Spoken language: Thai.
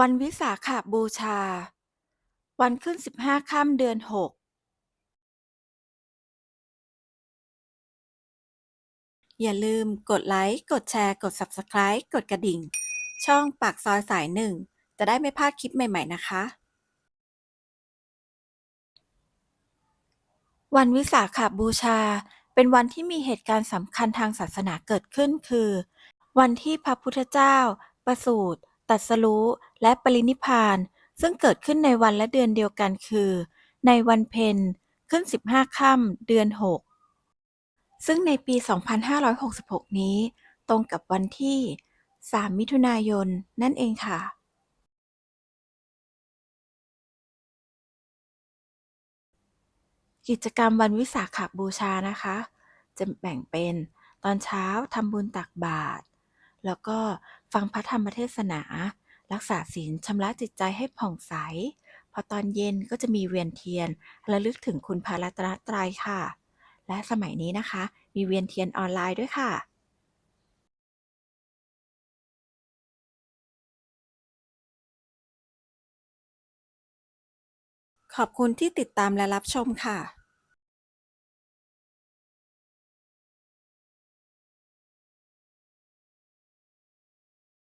วันวิสาขบูชา วันขึ้นสิบห้าค่ำเดือนหกอย่าลืมกดไลค์ กดแชร์ กด Subscribe กดกระดิ่ง ช่องปากซอยสายหนึ่ง จะได้ไม่พลาดคลิปใหม่ ๆ นะคะ วันวิสาขบูชา เป็นวันที่มีเหตุการณ์สำคัญทางศาสนาเกิดขึ้นคือ วันที่พระพุทธเจ้า ประสูติ ตรัสรู้และปรินิพพาน ซึ่งเกิดขึ้นในวันและเดือนเดียวกันคือ ในวันเพ็ญขึ้น 15ค่ำเดือน 6 ซึ่งในปี 2566 นี้ ตรงกับวันที่ 3 มิถุนายน นั่นเองค่ะกิจกรรมวันวิสาขบูชานะคะ จะแบ่งเป็นตอนเช้าทำบุญตักบาตร แล้วก็ฟังพระธรรมเทศนา รักษาศีลชำระจิตใจให้ผ่องใส พอตอนเย็นก็จะมีเวียนเทียนระลึกถึงคุณพระรัตนตรัยค่ะ และสมัยนี้นะคะ มีเวียนเทียนออนไลน์ด้วยค่ะขอบคุณที่ติดตามและรับชมค่ะ